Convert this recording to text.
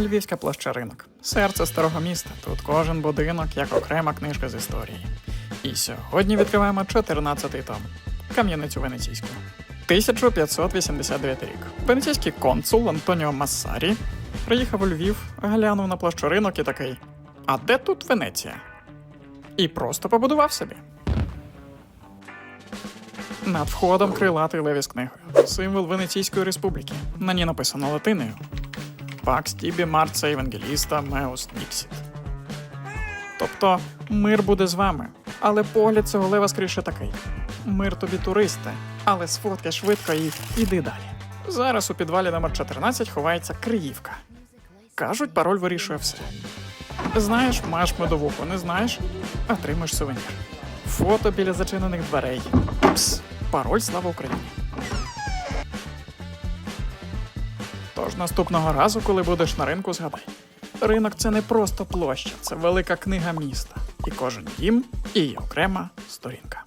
Львівська площа ринок. Серце старого міста. Тут кожен будинок як окрема книжка з історії. І сьогодні відкриваємо 14-й том Кам'яницю Венеційську. 1589 рік. Венеційський консул Антоніо Массарі приїхав у Львів, глянув на площу ринок і такий: А де тут Венеція? І просто побудував собі. Над входом крилатий леві з книгою. Символ Венеційської республіки. На ній написано латиною. Пакс тібі марца евангеліста меус ніксіт. Тобто мир буде з вами. Але погляд цього лева скоріше такий: мир тобі, туристе, але сфоткай швидко і іди далі. Зараз у підвалі номер 14 ховається Криївка. Кажуть, пароль вирішує все. Знаєш, маєш медовуху, не знаєш, отримаєш сувенір. Фото біля зачинених дверей. Пс, пароль слава Україні. Тож наступного разу, коли будеш на ринку, згадай. Ринок це не просто площа, це велика книга міста. І кожен дім і її окрема сторінка.